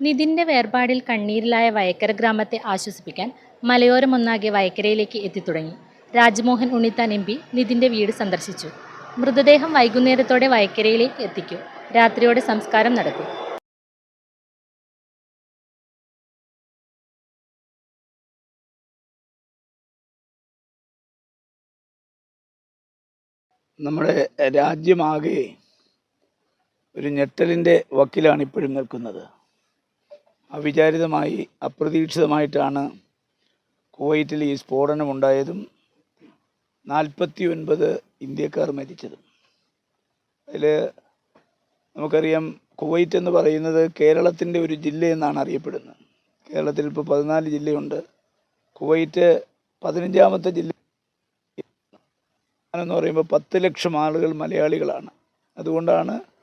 നിതിന്റെ വേർപാടിൽ കണ്ണീരിലായ വയക്കര ഗ്രാമത്തെ ആശ്വസിപ്പിക്കാൻ മലയോരമൊന്നാകെ വയക്കരയിലേക്ക് എത്തിത്തുടങ്ങി. രാജ്മോഹൻ ഉണ്ണിത്താൻ എം പി നിതിന്റെ വീട് സന്ദർശിച്ചു. മൃതദേഹം വൈകുന്നേരത്തോടെ വയക്കരയിലേക്ക് എത്തിക്കും. രാത്രിയോടെ സംസ്കാരം നടക്കും. നമ്മുടെ രാജ്യമാകെ ഒരു ഞെട്ടലിന്റെ വക്കിലാണ് ഇപ്പോഴും നിൽക്കുന്നത്. അവിചാരിതമായി അപ്രതീക്ഷിതമായിട്ടാണ് കുവൈറ്റിൽ ഈ സ്ഫോടനമുണ്ടായതും നാൽപ്പത്തി ഒൻപത് ഇന്ത്യക്കാർ മരിച്ചതും. അതിൽ നമുക്കറിയാം കുവൈറ്റ് എന്ന് പറയുന്നത് കേരളത്തിന്റെ ഒരു ജില്ലയെന്നാണ് അറിയപ്പെടുന്നത്. കേരളത്തിൽ ഇപ്പോൾ പതിനാല് ജില്ലയുണ്ട്. കുവൈറ്റ് പതിനഞ്ചാമത്തെ ജില്ല എന്ന് പറയുമ്പോൾ പത്ത് ലക്ഷം ആളുകൾ മലയാളികളാണ്. അതുകൊണ്ടാണ്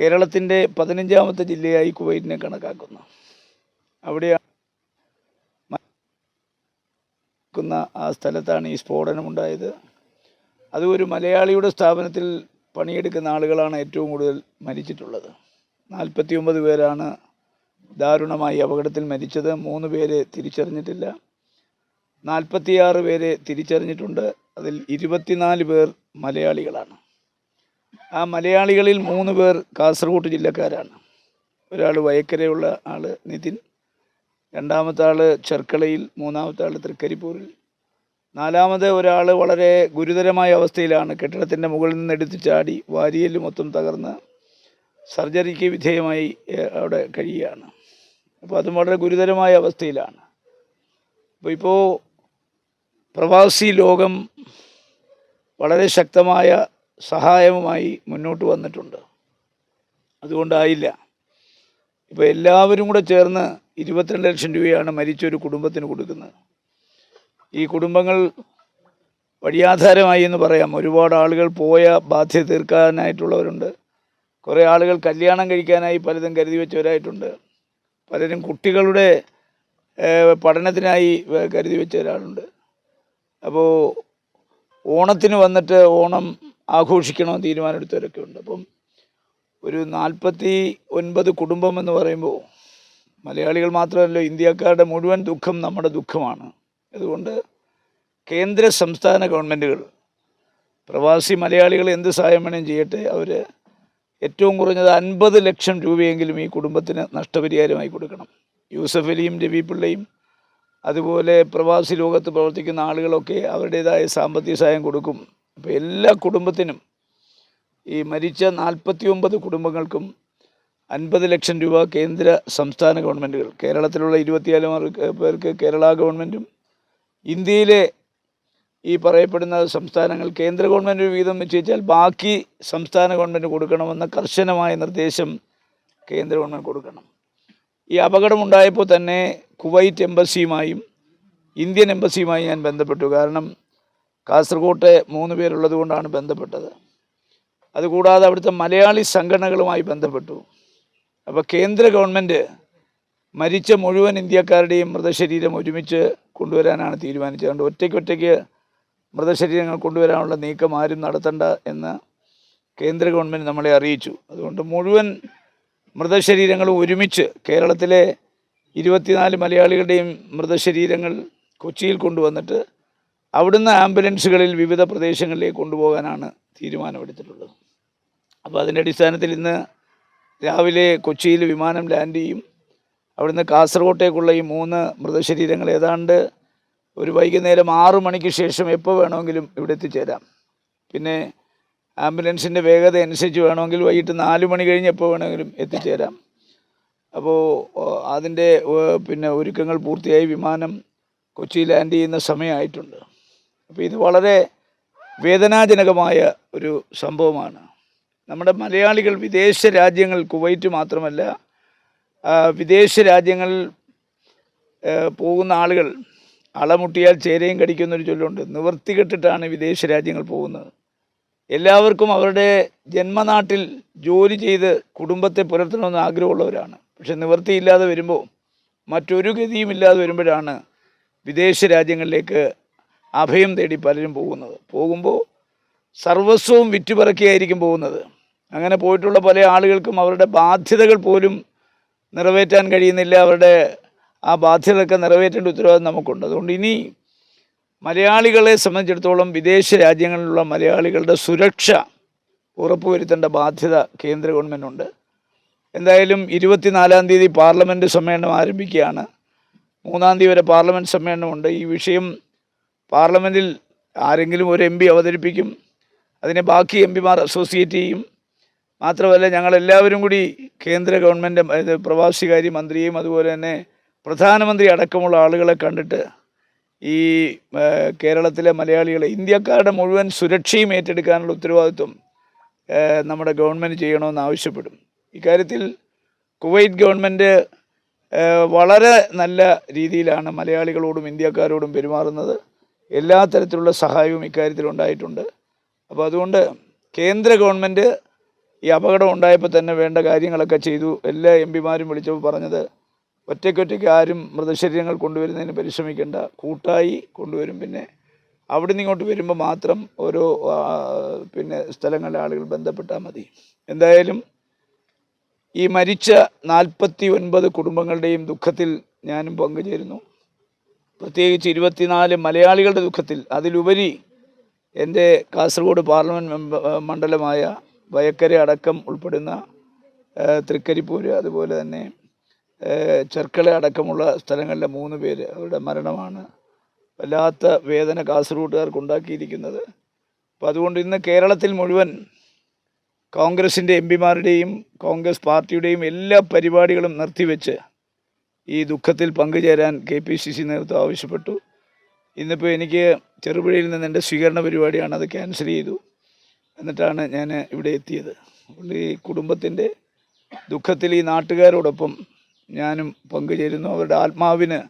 കേരളത്തിന്റെ പതിനഞ്ചാമത്തെ ജില്ലയായി കുവൈറ്റിനെ കണക്കാക്കുന്നു. അവിടെയാണ് ആ സ്ഥലത്താണ് ഈ സ്ഫോടനം ഉണ്ടായത്. അത് ഒരു മലയാളിയുടെ സ്ഥാപനത്തിൽ പണിയെടുക്കുന്ന ആളുകളാണ് ഏറ്റവും കൂടുതൽ മരിച്ചിട്ടുള്ളത്. നാൽപ്പത്തി ഒമ്പത് പേരാണ് ദാരുണമായി അപകടത്തിൽ മരിച്ചത്. മൂന്ന് പേരെ തിരിച്ചറിഞ്ഞിട്ടില്ല. നാൽപ്പത്തിയാറ് പേരെ തിരിച്ചറിഞ്ഞിട്ടുണ്ട്. അതിൽ ഇരുപത്തിനാല് പേർ മലയാളികളാണ്. ആ മലയാളികളിൽ മൂന്ന് പേർ കാസർഗോഡ് ജില്ലക്കാരാണ്. ഒരാൾ വയക്കരയുള്ള ആൾ നിതിൻ രണ്ടാമത്തെ ആൾ ചെർക്കളയിൽ മൂന്നാമത്തെ ആൾ തൃക്കരിപ്പൂരിൽ. നാലാമത് ഒരാൾ വളരെ ഗുരുതരമായ അവസ്ഥയിലാണ്. കെട്ടിടത്തിന്റെ മുകളിൽ നിന്ന് എടുത്ത് ചാടി വാരിയൽ മൊത്തം തകർന്ന് സർജറിക്ക് വിധേയമായി അവിടെ കഴിയുകയാണ്. അപ്പോൾ അതും വളരെ ഗുരുതരമായ അവസ്ഥയിലാണ്. അപ്പോൾ ഇപ്പോൾ പ്രവാസി ലോകം വളരെ ശക്തമായ സഹായവുമായി മുന്നോട്ട് വന്നിട്ടുണ്ട്. അതുകൊണ്ടായില്ല. ഇപ്പോൾ എല്ലാവരും കൂടെ ചേർന്ന് ഇരുപത്തിരണ്ട് ലക്ഷം രൂപയാണ് മരിച്ച ഒരു കുടുംബത്തിന് കൊടുക്കുന്നത്. ഈ കുടുംബങ്ങൾ വഴിയാധാരമായി എന്ന് പറയാം. ഒരുപാട് ആളുകൾ പോയ ബാധ്യത തീർക്കാനായിട്ടുള്ളവരുണ്ട്. കുറേ ആളുകൾ കല്യാണം കഴിക്കാനായി പലതും കരുതി വെച്ചവരായിട്ടുണ്ട്. പലരും കുട്ടികളുടെ പഠനത്തിനായി കരുതി വെച്ച ഒരാളുണ്ട്. അപ്പോൾ ഓണത്തിന് വന്നിട്ട് ഓണം ആഘോഷിക്കണമെന്ന് തീരുമാനമെടുത്തവരൊക്കെ ഉണ്ട്. അപ്പം ഒരു നാൽപ്പത്തി ഒൻപത് കുടുംബം എന്ന് പറയുമ്പോൾ മലയാളികൾ മാത്രമല്ല ഇന്ത്യക്കാരുടെ മുഴുവൻ ദുഃഖം നമ്മുടെ ദുഃഖമാണ്. അതുകൊണ്ട് കേന്ദ്ര സംസ്ഥാന ഗവൺമെന്റുകൾ പ്രവാസി മലയാളികൾ എന്ത് സഹായം വേണേലും ചെയ്യട്ടെ അവർ ഏറ്റവും കുറഞ്ഞത് അൻപത് ലക്ഷം രൂപയെങ്കിലും ഈ കുടുംബത്തിന് നഷ്ടപരിഹാരമായി കൊടുക്കണം. യൂസഫ് അലിയും രവി പിള്ളയും അതുപോലെ പ്രവാസി ലോകത്ത് പ്രവർത്തിക്കുന്ന ആളുകളൊക്കെ അവരുടേതായ സാമ്പത്തിക സഹായം കൊടുക്കും. അപ്പോൾ എല്ലാ കുടുംബത്തിനും ഈ മരിച്ച നാൽപ്പത്തി ഒമ്പത് കുടുംബങ്ങൾക്കും അൻപത് ലക്ഷം രൂപ കേന്ദ്ര സംസ്ഥാന ഗവൺമെന്റുകൾ കേരളത്തിലുള്ള ഇരുപത്തിനാല് പേർക്ക് കേരള ഗവൺമെന്റും ഇന്ത്യയിലെ ഈ പറയപ്പെടുന്ന സംസ്ഥാനങ്ങൾ കേന്ദ്ര ഗവൺമെന്റ് വീതം വെച്ചാൽ ബാക്കി സംസ്ഥാന ഗവൺമെന്റ് കൊടുക്കണമെന്ന കർശനമായ നിർദ്ദേശം കേന്ദ്ര ഗവൺമെന്റ് കൊടുക്കണം. ഈ അപകടമുണ്ടായപ്പോൾ തന്നെ കുവൈറ്റ് എംബസിയുമായും ഇന്ത്യൻ എംബസിയുമായി ഞാൻ ബന്ധപ്പെട്ടു. കാരണം കാസർഗോട്ടെ മൂന്ന് പേരുള്ളത് കൊണ്ടാണ് ബന്ധപ്പെട്ടത്. അതുകൂടാതെ അവിടുത്തെ മലയാളി സംഘടനകളുമായി ബന്ധപ്പെട്ടു. അപ്പോൾ കേന്ദ്ര ഗവൺമെന്റ് മരിച്ച മുഴുവൻ ഇന്ത്യക്കാരുടെയും മൃതശരീരം ഒരുമിച്ച് കൊണ്ടുവരാനാണ് തീരുമാനിച്ചത്. അതുകൊണ്ട് ഒറ്റയ്ക്കൊറ്റയ്ക്ക് മൃതശരീരങ്ങൾ കൊണ്ടുവരാനുള്ള നീക്കം ആരും നടത്തണ്ട എന്ന് കേന്ദ്ര ഗവൺമെന്റ് നമ്മളെ അറിയിച്ചു. അതുകൊണ്ട് മുഴുവൻ മൃതശരീരങ്ങളും ഒരുമിച്ച് കേരളത്തിലെ ഇരുപത്തിനാല് മലയാളികളുടെയും മൃതശരീരങ്ങൾ കൊച്ചിയിൽ കൊണ്ടുവന്നിട്ട് അവിടുന്ന് ആംബുലൻസുകളിൽ വിവിധ പ്രദേശങ്ങളിലേക്ക് കൊണ്ടുപോകാനാണ് തീരുമാനമെടുത്തിട്ടുള്ളത്. അപ്പോൾ അതിന്റെ അടിസ്ഥാനത്തിൽ ഇന്ന് രാവിലെ കൊച്ചിയിൽ വിമാനം ലാൻഡ് ചെയ്യും. അവിടുന്ന് കാസർഗോട്ടേക്കുള്ള ഈ മൂന്ന് മൃതശരീരങ്ങൾ ഏതാണ്ട് ഒരു വൈകുന്നേരം ആറു മണിക്ക് ശേഷം എപ്പോൾ വേണമെങ്കിലും ഇവിടെ എത്തിച്ചേരാം. പിന്നെ ആംബുലൻസിന്റെ വേഗത അനുസരിച്ച് വേണമെങ്കിൽ വൈകിട്ട് നാല് മണി കഴിഞ്ഞ് എപ്പോൾ വേണമെങ്കിലും എത്തിച്ചേരാം. അപ്പോൾ അതിന്റെ പിന്നെ ഒരുക്കങ്ങൾ പൂർത്തിയായി. വിമാനം കൊച്ചി ലാൻഡ് ചെയ്യുന്ന സമയമായിട്ടുണ്ട്. അപ്പോൾ ഇത് വളരെ വേദനാജനകമായ ഒരു സംഭവമാണ്. നമ്മുടെ മലയാളികൾ വിദേശ രാജ്യങ്ങൾ കുവൈറ്റ് മാത്രമല്ല വിദേശ രാജ്യങ്ങളിൽ പോകുന്ന ആളുകൾ അളമുട്ടിയാൽ ചേരയും കടിക്കുന്നൊരു ചൊല്ലുണ്ട്. നിവർത്തി കെട്ടിട്ടാണ് വിദേശ രാജ്യങ്ങൾ പോകുന്നത്. എല്ലാവർക്കും അവരുടെ ജന്മനാട്ടിൽ ജോലി ചെയ്ത് കുടുംബത്തെ പുലർത്തണമെന്ന് ആഗ്രഹമുള്ളവരാണ്. പക്ഷെ നിവർത്തിയില്ലാതെ വരുമ്പോൾ മറ്റൊരു ഗതിയും ഇല്ലാതെ വരുമ്പോഴാണ് വിദേശ രാജ്യങ്ങളിലേക്ക് അഭയം തേടി പലരും പോകുന്നത്. പോകുമ്പോൾ സർവസ്വവും വിറ്റുപറക്കിയായിരിക്കും പോകുന്നത്. അങ്ങനെ പോയിട്ടുള്ള പല ആളുകൾക്കും അവരുടെ ബാധ്യതകൾ പോലും നിറവേറ്റാൻ കഴിയുന്നില്ല. അവരുടെ ആ ബാധ്യതകളൊക്കെ നിറവേറ്റേണ്ട ഉത്തരവാദിത്വം നമുക്കുണ്ട്. അതുകൊണ്ട് ഇനി മലയാളികളെ സംബന്ധിച്ചിടത്തോളം വിദേശ രാജ്യങ്ങളിലുള്ള മലയാളികളുടെ സുരക്ഷ ഉറപ്പുവരുത്തേണ്ട ബാധ്യത കേന്ദ്ര ഗവൺമെന്റുണ്ട് എന്തായാലും ഇരുപത്തിനാലാം തീയതി പാർലമെന്റ് സമ്മേളനം ആരംഭിക്കുകയാണ്. മൂന്നാം തീയതി വരെ പാർലമെന്റ് സമ്മേളനമുണ്ട്. ഈ വിഷയം പാർലമെന്റിൽ ആരെങ്കിലും ഒരു എം പി അവതരിപ്പിക്കും അതിനെ ബാക്കി എം പിമാർ അസോസിയേറ്റ് ചെയ്യും. മാത്രമല്ല ഞങ്ങളെല്ലാവരും കൂടി കേന്ദ്ര ഗവൺമെന്റ് പ്രവാസികാര്യ മന്ത്രിയും അതുപോലെ തന്നെ പ്രധാനമന്ത്രി അടക്കമുള്ള ആളുകളെ കണ്ടിട്ട് ഈ കേരളത്തിലെ മലയാളികളെ ഇന്ത്യക്കാരുടെ മുഴുവൻ സുരക്ഷയും ഏറ്റെടുക്കാനുള്ള ഉത്തരവാദിത്വം നമ്മുടെ ഗവൺമെന്റ് ചെയ്യണമെന്ന് ആവശ്യപ്പെടും. ഇക്കാര്യത്തിൽ കുവൈറ്റ് ഗവൺമെന്റ് വളരെ നല്ല രീതിയിലാണ് മലയാളികളോടും ഇന്ത്യക്കാരോടും പെരുമാറുന്നത്. എല്ലാ തരത്തിലുള്ള സഹായവും ഇക്കാര്യത്തിൽ ഉണ്ടായിട്ടുണ്ട്. അപ്പോൾ അതുകൊണ്ട് കേന്ദ്ര ഗവൺമെന്റ് ഈ അപകടം ഉണ്ടായപ്പോൾ തന്നെ വേണ്ട കാര്യങ്ങളൊക്കെ ചെയ്തു. എല്ലാ എം പിമാരും വിളിച്ചപ്പോൾ പറഞ്ഞത് ഒറ്റയ്ക്കൊറ്റയ്ക്ക് ആരും മൃതശരീരങ്ങൾ കൊണ്ടുവരുന്നതിന് പരിശ്രമിക്കേണ്ട. കൂട്ടായി കൊണ്ടുവരും. പിന്നെ അവിടെ നിന്ന് ഇങ്ങോട്ട് വരുമ്പോൾ മാത്രം ഓരോ പിന്നെ സ്ഥലങ്ങളിലെ ആളുകൾ ബന്ധപ്പെട്ടാൽ മതി. എന്തായാലും ഈ മരിച്ച നാൽപ്പത്തി ഒൻപത് കുടുംബങ്ങളുടെയും ദുഃഖത്തിൽ ഞാനും പങ്കുചേരുന്നു. പ്രത്യേകിച്ച് ഇരുപത്തിനാല് മലയാളികളുടെ ദുഃഖത്തിൽ അതിലുപരി എന്റെ കാസർഗോഡ് പാർലമെന്റ് മെമ്പ മണ്ഡലമായ വയക്കര അടക്കം ഉൾപ്പെടുന്ന തൃക്കരിപ്പൂര് അതുപോലെ തന്നെ ചെർക്കള അടക്കമുള്ള സ്ഥലങ്ങളിലെ മൂന്ന് പേര് അവരുടെ മരണമാണ്. വല്ലാത്ത വേദന കാസർഗോഡുകാർക്ക് ഉണ്ടാക്കിയിരിക്കുന്നത് അപ്പോൾ അതുകൊണ്ട് ഇന്ന് കേരളത്തിൽ മുഴുവൻ കോൺഗ്രസിന്റെ എം പിമാരുടെയും കോൺഗ്രസ് പാർട്ടിയുടെയും എല്ലാ പരിപാടികളും നിർത്തിവെച്ച് ഈ ദുഃഖത്തിൽ പങ്കുചേരാൻ കെ പി സി സി നേതൃത്വം ആവശ്യപ്പെട്ടു. ഇന്നിപ്പോൾ എനിക്ക് ചെറുപുഴയിൽ നിന്ന് എന്റെ സ്വീകരണ പരിപാടിയാണ് അത് ക്യാൻസൽ ചെയ്തു. എന്നിട്ടാണ് ഞാൻ ഇവിടെ എത്തിയത്. അതുകൊണ്ട് ഈ കുടുംബത്തിന്റെ ദുഃഖത്തിൽ ഈ നാട്ടുകാരോടൊപ്പം ഞാനും പങ്കുചേരുന്നു. അവരുടെ ആത്മാവിന്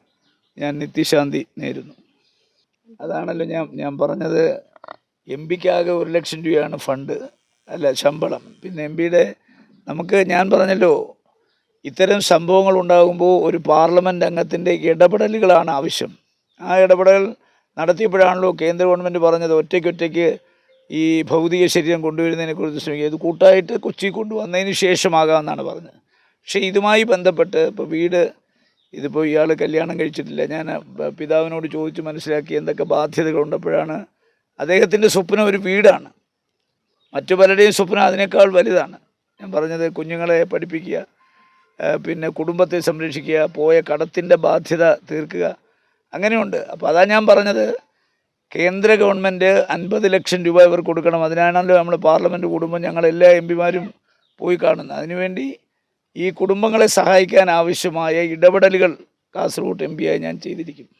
ഞാൻ നിത്യശാന്തി നേരുന്നു. അതാണല്ലോ ഞാൻ ഞാൻ പറഞ്ഞത്. എം പിക്കാകെ ഒരു ലക്ഷം രൂപയാണ് ഫണ്ട് അല്ല ശമ്പളം. പിന്നെ എം പിയുടെ നമുക്ക് ഞാൻ പറഞ്ഞല്ലോ ഇത്തരം സംഭവങ്ങൾ ഉണ്ടാകുമ്പോൾ ഒരു പാർലമെന്റ് അംഗത്തിന്റെ ഇടപെടലുകളാണ് ആവശ്യം. ആ ഇടപെടൽ നടത്തിയപ്പോഴാണല്ലോ കേന്ദ്ര ഗവൺമെന്റ് പറഞ്ഞത് ഒറ്റയ്ക്കൊറ്റയ്ക്ക് ഈ ഭൗതിക ശരീരം കൊണ്ടുവരുന്നതിനെ കുറിച്ച് ശ്രമിക്കുക. ഇത് കൂട്ടായിട്ട് കൊച്ചി കൊണ്ടുവന്നതിന് ശേഷമാകാമെന്നാണ് പറഞ്ഞത്. പക്ഷേ ഇതുമായി ബന്ധപ്പെട്ട് ഇപ്പോൾ വീട് ഇതിപ്പോൾ ഇയാൾ കല്യാണം കഴിച്ചിട്ടില്ല. ഞാൻ പിതാവിനോട് ചോദിച്ച് മനസ്സിലാക്കി എന്തൊക്കെ ബാധ്യതകൾ ഉണ്ടപ്പോഴാണ് അദ്ദേഹത്തിന്റെ സ്വപ്നം ഒരു വീടാണ്. മറ്റു പലരുടെയും സ്വപ്നം അതിനേക്കാൾ വലുതാണ്. ഞാൻ പറഞ്ഞത് കുഞ്ഞുങ്ങളെ പഠിപ്പിക്കുക പിന്നെ കുടുംബത്തെ സംരക്ഷിക്കുക പോയ കടത്തിന്റെ ബാധ്യത തീർക്കുക. അങ്ങനെയുണ്ട്. അപ്പോൾ അതാ ഞാൻ പറഞ്ഞത്. കേന്ദ്ര ഗവൺമെന്റ് അൻപത് ലക്ഷം രൂപ ഇവർ കൊടുക്കണം. അതിനാണല്ലോ നമ്മൾ പാർലമെന്റ് കൂടുമ്പോൾ ഞങ്ങൾ എല്ലാ എം പിമാരും പോയി കാണുന്നത്. അതിനുവേണ്ടി ഈ കുടുംബങ്ങളെ സഹായിക്കാൻ ആവശ്യമായ ഇടപെടലുകൾ കാസർഗോഡ് എം പിയായി ഞാൻ ചെയ്തിരിക്കും.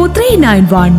three nine one